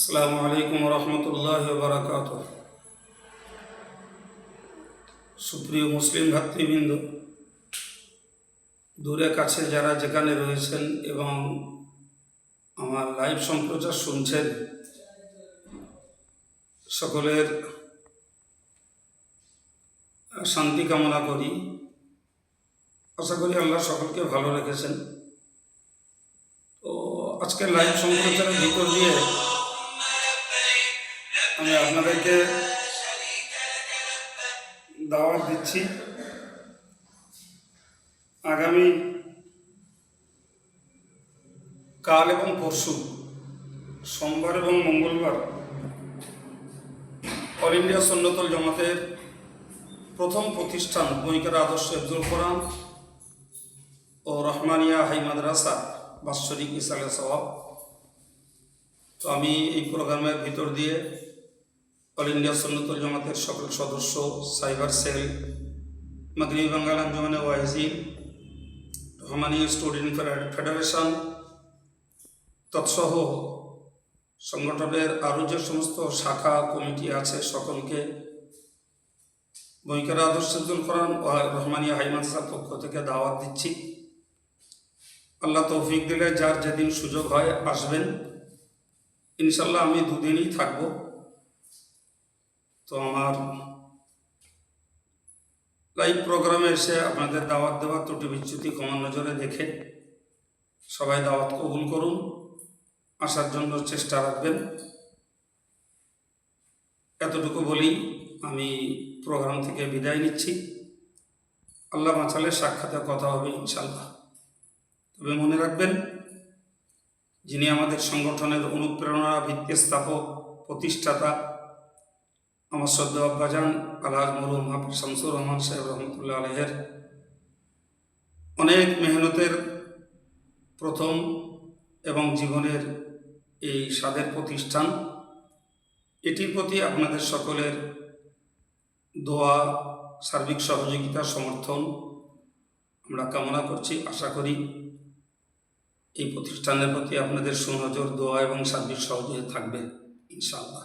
আসসালামু আলাইকুম রহমতুল্লাহ বারাকাত সুপ্রিয় মুসলিম ভাতৃবৃন্দ, দূরে কাছে যারা যেখানে রয়েছেন এবং আমার লাইভ সম্প্রচার শুনছেন, সকলের শান্তি কামনা করি। আশা করি আল্লাহ সকলকে ভালো রেখেছেন। তো আজকে লাইভ সম্প্রচারের ভিতর দিয়ে আমি আপনাদেরকে দাওয়াত দিচ্ছি। আগামী কাল এবং পরশু, সোমবার এবং মঙ্গলবার, অল ইন্ডিয়া সন্ন্যতল জমাতের প্রথম প্রতিষ্ঠান বইকার আদর্শ আব্দুল কোরআন ও রহমানিয়া হাই মাদ্রাসা বাৎসরিক ইসালে সওয়াব। তো আমি এই প্রোগ্রামের ভিতর দিয়ে অল ইন্ডিয়া সন্ন্যতল জামাতের সকল সদস্য, cyber cell, Maghrib Bangal Anjumane Waizin Rahmani student federation, তৎসহ সংগঠনের আরও যে সমস্ত শাখা, কমিটি আছে সকলকে বইকারা আদর্শুল কোরআন ও রহমানিয়া হাইমানসার পক্ষ থেকে দাওয়াত দিচ্ছি। আল্লাহ তৌফিক দিলে যার যেদিন সুযোগ হয় আসবেন। ইনশাল্লাহ আমি দুদিনই থাকব। তো আমার লাইভ প্রোগ্রামে এসে আপনাদের দাওয়াত দেওয়া ত্রুটি বিচ্যুতি কমান নজরে দেখে সবাই দাওয়াত কবুল করুন। আসার জন্য চেষ্টা রাখবেন। এতটুকু বলি, আমি প্রোগ্রাম থেকে বিদায় নিচ্ছি। আল্লাহ মাছালে সাক্ষাতে কথা হবে ইনশাল্লাহ তবে মনে রাখবেন, যিনি আমাদের সংগঠনের অনুপ্রেরণা ভিত্তি স্থাপক, প্রতিষ্ঠাতা আমার সদ্য আব্বাজান, আলহাজ মরুম হাফিজ শামসুর রহমান সাহেব রহমতুল্লাহ আলহের অনেক মেহনতের প্রথম এবং জীবনের এই স্বাদের প্রতিষ্ঠান। এটির প্রতি আপনাদের সকলের দোয়া, সার্বিক সহযোগিতা, সমর্থন আমরা কামনা করছি, আশা করি এই প্রতিষ্ঠানের প্রতি আপনাদের সুনজর, দোয়া এবং সার্বিক সহযোগিতা থাকবে, ইনশাআল্লাহ।